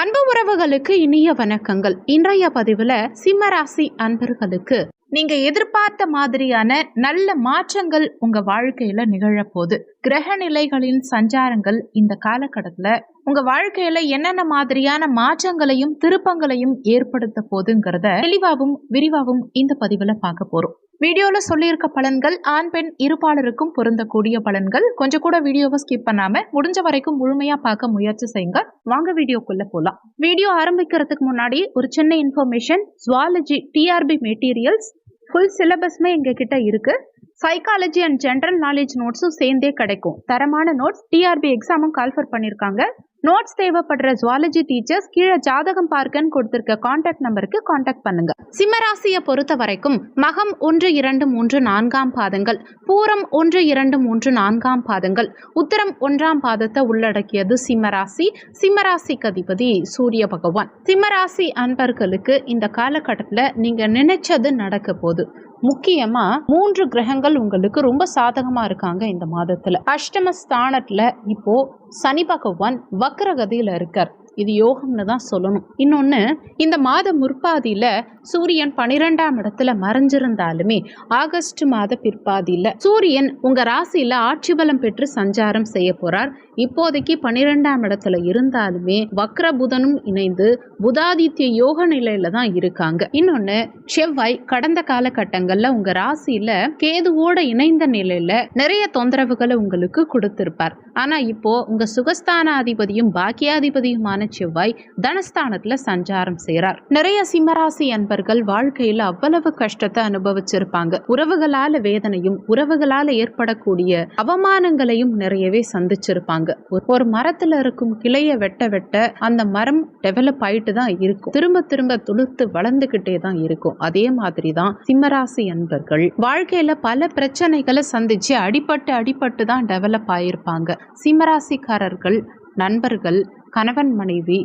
அன்பு உறவுகளுக்கு இனிய வணக்கங்கள். இன்றைய பதிவுல சிம்மராசி அன்பர்களுக்கு நீங்க எதிர்பார்த்த மாதிரியான நல்ல மாற்றங்கள் உங்க வாழ்க்கையில நிகழப்போகுது. கிரக நிலைகளின் சஞ்சாரங்கள் இந்த காலகட்டத்துல உங்க வாழ்க்கையில என்னென்ன மாதிரியான மாற்றங்களையும் திருப்பங்களையும் ஏற்படுத்த போதுங்கிறத தெளிவாகவும் விரிவாகவும் இந்த பதிவுல பார்க்க போறோம். வீடியோவில் சொல்லியிருக்க பலன்கள் ஆண் பெண் இருபாலருக்கும் பொருந்தக்கூடிய பலன்கள். கொஞ்சம் கூட வீடியோவை ஸ்கிப் பண்ணாமல் முடிஞ்ச வரைக்கும் முழுமையாக பார்க்க முயற்சி செய்யுங்க. வாங்க வீடியோக்குள்ளே போகலாம் வீடியோ ஆரம்பிக்கிறதுக்கு முன்னாடி ஒரு சின்ன information zoology TRB materials full சிலபஸ்மே எங்ககிட்ட இருக்குது சைக்காலஜி அண்ட் ஜென்ரல் நாலேஜ் நோட்ஸும் சேர்ந்தே கிடைக்கும். தரமான நோட்ஸ் டிஆர்பி எக்ஸாமும் கால்ஃபர் பண்ணியிருக்காங்க நோட்ஸ் தேவைப்படுற ஜுவாலஜி டீச்சர்ஸ் கீழே ஜாதகம் பார்க்கன்னு கொடுத்திருக்க காண்டாக்ட் நம்பருக்கு காண்டாக்ட் பண்ணுங்க. சிம்மராசியை பொறுத்த வரைக்கும் மகம் ஒன்று இரண்டு மூன்று நான்காம் பாதங்கள் பூரம் ஒன்று இரண்டு மூன்று நான்காம் பாதங்கள் உத்தரம் ஒன்றாம் பாதத்தை உள்ளடக்கியது சிம்மராசி. சிம்மராசிக்கு அதிபதி சூரிய பகவான். சிம்மராசி அன்பர்களுக்கு இந்த காலகட்டத்தில் நீங்கள் நினைச்சது நடக்க போகுது. முக்கியமா மூன்று கிரகங்கள் உங்களுக்கு ரொம்ப சாதகமா இருக்காங்க இந்த மாதத்துல. அஷ்டம ஸ்தானத்துல இப்போ சனி பகவான் வக்ரகதியில இருக்கார். இது யோகம்னு தான் சொல்லணும். இன்னொன்று இந்த மாத முற்பாதியில் சூரியன் பன்னிரெண்டாம் இடத்துல மறைஞ்சிருந்தாலுமே ஆகஸ்ட் மாத பிற்பாதியில் சூரியன் உங்கள் ராசியில் ஆட்சி பலம் பெற்று சஞ்சாரம் செய்ய போகிறார் இப்போதைக்கு பன்னிரெண்டாம் இடத்துல இருந்தாலுமே வக்ர புதனும் இணைந்து புதாதித்ய யோக நிலையில தான் இருக்காங்க. இன்னொன்று செவ்வாய் கடந்த காலகட்டங்களில் உங்கள் ராசியில் கேதுவோட இணைந்த நிலையில் நிறைய தொந்தரவுகளை உங்களுக்கு கொடுத்திருப்பார். ஆனால் இப்போ உங்கள் சுகஸ்தானாதிபதியும் பாக்கியாதிபதியுமான செவ்வாய் தனஸ்தானத்துல சஞ்சாரம் செய்கிறார் நிறைய சிம்மராசி அன்பர்கள் வாழ்க்கையில அவ்வளவு கஷ்டத்தை அனுபவிச்சிருப்பாங்க. உறவுகளால வேதனையும் உறவுகளால ஏற்படக்கூடிய அவமானங்களையும் நிறையவே சந்திச்சிருப்பாங்க. ஒரு- மரத்துல இருக்கும் கிளைய வெட்ட வெட்ட அந்த மரம் டெவலப் ஆயிட்டு தான் இருக்கும். திரும்ப திரும்ப துளுத்து வளர்ந்துகிட்டே தான் இருக்கும். அதே மாதிரி தான் சிம்மராசி அன்பர்கள் வாழ்க்கையில பல பிரச்சனைகளை சந்திச்சு அடிபட்டு அடிபட்டு தான் டெவலப் ஆயிருப்பாங்க. சிம்மராசிக்காரர்கள் நண்பர்கள் கணவன் மனைவி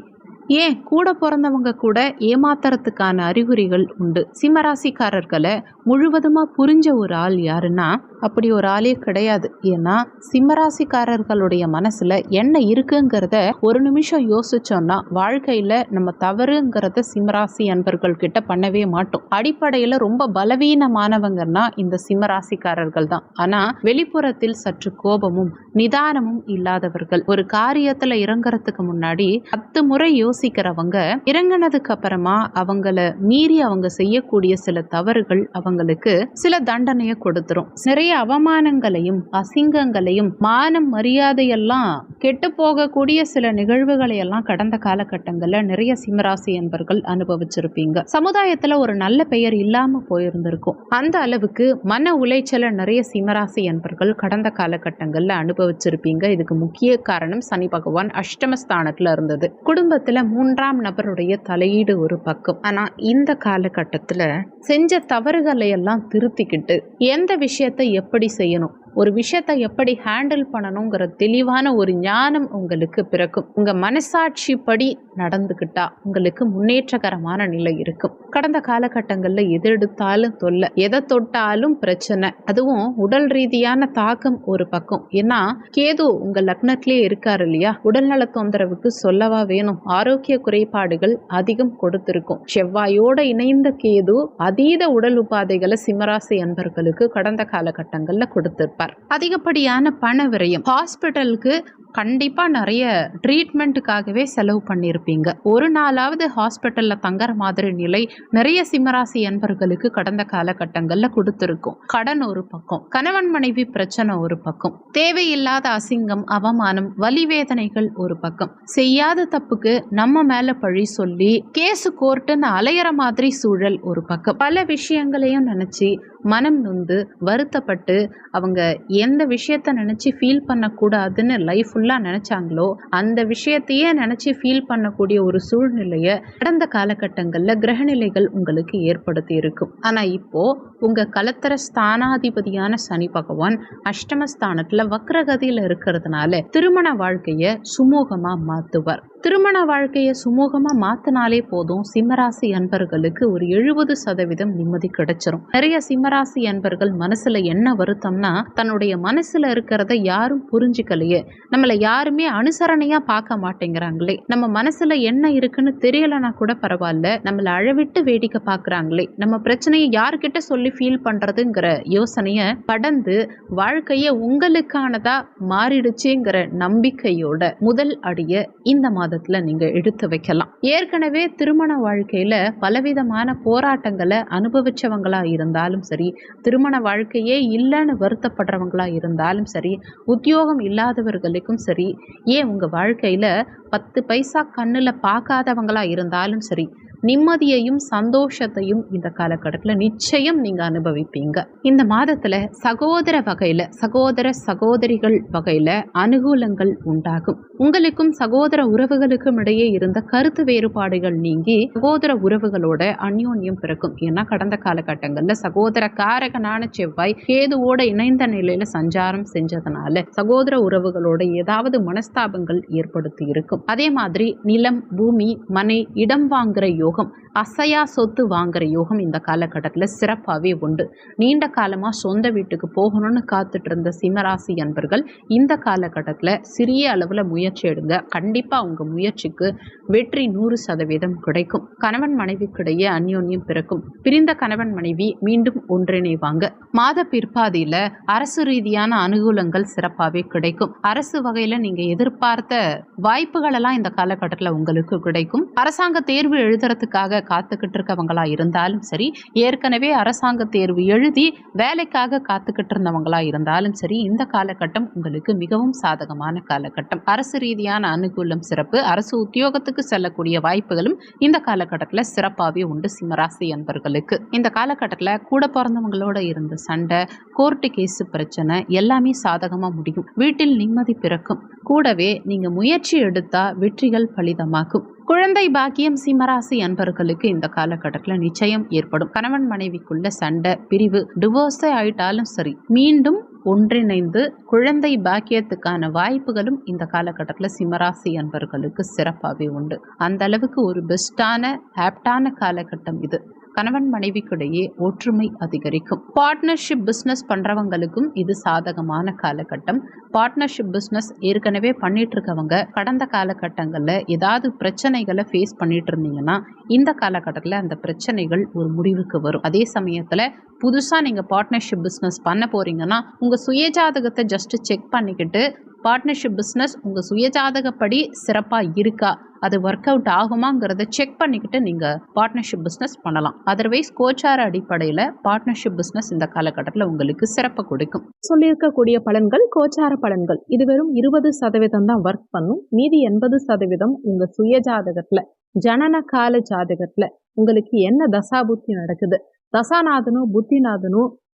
ஏன் கூட பிறந்தவங்க கூட ஏமாத்துறதுக்கான அறிகுறிகள் உண்டு. சிம்மராசிக்காரர்களை முழுவதுமாக புரிஞ்ச ஒரு ஆள் யாருன்னா அப்படி ஒரு ஆளே கிடையாது. ஏன்னா சிம்மராசிக்காரர்களுடைய மனசில் என்ன இருக்குங்கிறத ஒரு நிமிஷம் யோசிச்சோம்னா வாழ்க்கையில் நம்ம தவறுங்கிறத சிம்மராசி அன்பர்கள் கிட்ட பண்ணவே மாட்டோம். அடிப்படையில் ரொம்ப பலவீனமானவங்கன்னா இந்த சிம்மராசிக்காரர்கள் தான். ஆனால் வெளிப்புறத்தில் சற்று கோபமும் நிதானமும் இல்லாதவர்கள். ஒரு காரியத்தில் இறங்குறதுக்கு முன்னாடி பத்து முறை யோசிக்கிறவங்க இறங்குனதுக்கு அப்புறமா அவங்கள மீறி அவங்க செய்யக்கூடிய சில தவறுகள் அவங்களுக்கு சில தண்டனையை கொடுத்துரும். நிறைய அவமானங்களையும் அசிங்கங்களையும் மானம் மரியாதையெல்லாம் கெட்டு போகக்கூடிய சில நிகழ்வுகளை எல்லாம் கடந்த காலகட்டங்களில் நிறைய சிம்மராசி என்பர்கள் அனுபவிச்சிருப்பீங்க. சமுதாயத்துல ஒரு நல்ல பெயர் இல்லாம போயிருந்திருக்கும். அந்த அளவுக்கு மன உளைச்சலை நிறைய சிம்மராசி என்பர்கள் கடந்த காலகட்டங்களில் அனுபவிச்சிருப்பீங்க. இதுக்கு முக்கிய காரணம் சனி பகவான் அஷ்டமஸ்தானத்துல இருந்தது. குடும்பத்துல மூன்றாம் நபருடைய தலையீடு ஒரு பக்கம். ஆனா இந்த காலகட்டத்துல செஞ்ச தவறுகளை எல்லாம் திருத்திக்கிட்டு எந்த விஷயத்தை எப்படி செய்யணும்? ஒரு விஷயத்தை எப்படி ஹேண்டில் பண்ணணுங்கிற தெளிவான ஒரு ஞானம் உங்களுக்கு பிறக்கும். உங்க மனசாட்சிப்படி நடந்துக்கிட்டா உங்களுக்கு முன்னேற்றகரமான நிலை இருக்கும். கடந்த காலகட்டங்களில் எது எடுத்தாலும் தொல்லை எதை தொட்டாலும் பிரச்சனை. அதுவும் உடல் ரீதியான தாக்கம் ஒரு பக்கம். ஏன்னா கேது உங்கள் லக்னத்திலே இருக்காரு இல்லையா? உடல்நல தொந்தரவுக்கு சொல்லவா வேணும். ஆரோக்கிய குறைபாடுகள் அதிகம் கொடுத்திருக்கும். செவ்வாயோட இணைந்த கேது அதீத உடல் உபாதைகளை சிம்மராசி அன்பர்களுக்கு கடந்த காலகட்டங்களில் கொடுத்திருப்பார். அதிகப்படியான பண விரயம். ஹாஸ்பிட்டலுக்கு கண்டிப்பாக நிறைய ட்ரீட்மெண்ட்டுக்காகவே செலவு பண்ணியிருப்பீங்க. ஒரு நாளாவது ஹாஸ்பிட்டலில் தங்குற மாதிரி நிலை நிறைய சிம்மராசி அன்பர்களுக்கு கடந்த காலகட்டங்களில் கொடுத்துருக்கும். கடன் ஒரு பக்கம் கணவன் மனைவி பிரச்சனை ஒரு பக்கம் தேவையில்லாத அசிங்கம் அவமானம் வலிவேதனைகள் ஒரு பக்கம். செய்யாத தப்புக்கு நம்ம மேலே பழி சொல்லி கேஸு கோர்ட்டுன்னு அலையிற மாதிரி சூழல் ஒரு பக்கம். பல விஷயங்களையும் நினச்சி மனம் நொந்து வருத்தப்பட்டு அவங்க எந்த விஷயத்த நினச்சி ஃபீல் பண்ணக்கூடாதுன்னு லைஃப் ஃபுல்லாக நினச்சாங்களோ அந்த விஷயத்தையே நினச்சி ஃபீல் பண்ணக்கூடிய ஒரு சூழ்நிலையை கடந்த காலகட்டங்களில் கிரகநிலைகள் உங்களுக்கு ஏற்படுத்தி இருக்கும். ஆனால் இப்போது உங்கள் கலத்தர ஸ்தானாதிபதியான சனி பகவான் அஷ்டமஸ்தானத்தில் வக்ரகதியில் இருக்கிறதுனால திருமண வாழ்க்கையை சுமூகமாக மாற்றுவார் திருமண வாழ்க்கையை சுமூகமாக மாற்றினாலே போதும் சிம்மராசி அன்பர்களுக்கு ஒரு எழுபது சதவீதம் நிம்மதி கிடைச்சிரும். நிறைய சிம்மராசி அன்பர்கள் மனசுல என்ன வருத்தம்னா தன்னுடைய மனசுல இருக்கிறத யாரும் புரிஞ்சுக்கலையே. நம்மளை யாருமே அனுசரணையா பார்க்க மாட்டேங்கிறாங்களே. நம்ம மனசுல என்ன இருக்குன்னு தெரியலனா கூட பரவாயில்ல. நம்மள அழவிட்டு வேடிக்கை பார்க்கறாங்களே. நம்ம பிரச்சனையை யார்கிட்ட சொல்லி ஃபீல் பண்றதுங்கிற யோசனைய கடந்து வாழ்க்கைய உங்களுக்கானதா மாறிடுச்சுங்கிற நம்பிக்கையோட முதல் அடிய இந்த மாதத்துல நீங்க எடுத்து வைக்கலாம். ஏற்கனவே திருமண வாழ்க்கையில பலவிதமான போராட்டங்களை அனுபவிச்சவங்களா இருந்தாலும் சரி திருமண வாழ்க்கையே இல்லைன்னு வருத்தப்படுறவங்களா இருந்தாலும் சரி உத்தியோகம் இல்லாதவர்களுக்கும் சரி ஏன் உங்கள் வாழ்க்கையில் பத்து பைசா கண்ணில் பார்க்காதவங்களாக இருந்தாலும் சரி நிம்மதியையும் சந்தோஷத்தையும் இந்த காலகட்டத்தில் நிச்சயம் நீங்கள் அனுபவிப்பீங்க. இந்த மாதத்தில் சகோதர வகையில் சகோதர சகோதரிகள் வகையில் அனுகூலங்கள் உண்டாகும். உங்களுக்கும் சகோதர உறவுகளுக்கும் இடையே இருந்த கருத்து வேறுபாடுகள் நீங்கி சகோதர உறவுகளோட அந்யோன்யம் பிறக்கும். ஏன்னா கடந்த காலகட்டங்கள்ல சகோதர காரகனான செவ்வாய் கேதுவோட இணைந்த நிலையில சஞ்சாரம் செஞ்சதுனால சகோதர உறவுகளோட ஏதாவது மனஸ்தாபங்கள் ஏற்படுத்தி இருக்கும். அதே மாதிரி நிலம் பூமி மனை இடம் வாங்குற யோகம் அசையா சொத்து வாங்குற யோகம் இந்த காலகட்டத்தில் சிறப்பாகவே உண்டு. நீண்ட காலமாக சொந்த வீட்டுக்கு போகணும்னு காத்துட்டு இருந்த சிம்மராசி அன்பர்கள் இந்த காலகட்டத்தில் சிறிய அளவில் முயற்சி எடுங்க. கண்டிப்பாக உங்கள் முயற்சிக்கு வெற்றி நூறு சதவீதம் கிடைக்கும். கணவன் மனைவிக்கிடையே அந்யோன்யம் பிறக்கும். பிரிந்த கணவன் மனைவி மீண்டும் ஒன்றிணைவாங்க. மாத பிற்பாதியில் அரசு ரீதியான அனுகூலங்கள் சிறப்பாகவே கிடைக்கும். அரசு வகையில் நீங்கள் எதிர்பார்த்த வாய்ப்புகளெல்லாம் இந்த காலகட்டத்தில் உங்களுக்கு கிடைக்கும். அரசாங்க தேர்வு எழுதுறதுக்காக காத்துக்கிட்டு இருக்கவங்களா இருந்தாலும் சரி ஏற்கனவே அரசாங்க தேர்வு எழுதி வேலைக்காக காத்துக்கிட்டு இருந்தவங்களா இருந்தாலும் சரி இந்த காலகட்டம் உங்களுக்கு மிகவும் சாதகமான காலகட்டம். அரசு ரீதியான அனுகூலம் சிறப்பு அரசு உத்தியோகத்துக்கு செல்லக்கூடிய வாய்ப்புகளும் இந்த காலகட்டத்தில் சிறப்பாகவே உண்டு சிம்மராசி அன்பர்களுக்கு. இந்த காலகட்டத்தில் கூட பிறந்தவங்களோட இருந்த சண்டை கோர்ட்டு கேஸு பிரச்சனை எல்லாமே சாதகமாக முடியும். வீட்டில் நிம்மதி பிறக்கும். கூடவே நீங்கள் முயற்சி எடுத்தால் வெற்றிகள் பலிதமாகும். குழந்தை பாக்கியம் சிம்மராசி அன்பர்களுக்கு இந்த காலகட்டத்தில் நிச்சயம் ஏற்படும். கணவன் மனைவிக்குள்ள சண்டை பிரிவு டிவோர்ஸே ஆயிட்டாலும் சரி மீண்டும் ஒன்றிணைந்து குழந்தை பாக்கியத்துக்கான வாய்ப்புகளும் இந்த காலகட்டத்தில் சிம்மராசி அன்பர்களுக்கு சிறப்பாகவே உண்டு. அந்த அளவுக்கு ஒரு பெஸ்டான ஆப்டான காலகட்டம் இது. கணவன் மனைவிக்கிடையே ஒற்றுமை அதிகரிக்கும். பார்ட்னர்ஷிப் பிஸ்னஸ் பண்ணுறவங்களுக்கும் இது சாதகமான காலகட்டம். பார்ட்னர்ஷிப் பிஸ்னஸ் ஏற்கனவே பண்ணிட்டு இருக்கவங்க கடந்த காலகட்டங்களில் ஏதாவது பிரச்சனைகளை ஃபேஸ் பண்ணிட்டு இருந்தீங்கன்னா இந்த காலகட்டத்தில் அந்த பிரச்சனைகள் ஒரு முடிவுக்கு வரும். அதே சமயத்தில் புதுசாக நீங்கள் பார்ட்னர்ஷிப் பிஸ்னஸ் பண்ண போகிறீங்கன்னா உங்கள் சுயஜாதகத்தை ஜஸ்ட்டு செக் பண்ணிக்கிட்டு பார்ட்னர்ஷிப் பிஸ்னஸ் உங்கள் சுயஜாதகப்படி சிறப்பாக இருக்கா? அது ஒர்க் அவுட் ஆகுமாங்கிறத செக் பண்ணிக்கிட்டு நீங்கள் பார்ட்னர்ஷிப் பிஸ்னஸ் பண்ணலாம். அதர்வைஸ் கோச்சார அடிப்படையில் பார்ட்னர்ஷிப் பிஸ்னஸ் இந்த காலகட்டத்தில் உங்களுக்கு சிறப்பு கொடுக்கும். சொல்லியிருக்கக்கூடிய பலன்கள் கோச்சார பலன்கள். இது வெறும் இருபது சதவீதம் தான் ஒர்க் பண்ணும். மீதி எண்பது சதவீதம் உங்கள் சுயஜாதகத்தில் ஜனன கால ஜாதகத்தில் உங்களுக்கு என்ன தசாபுத்தி நடக்குது? தசாநாதனும் புத்திநாதனும்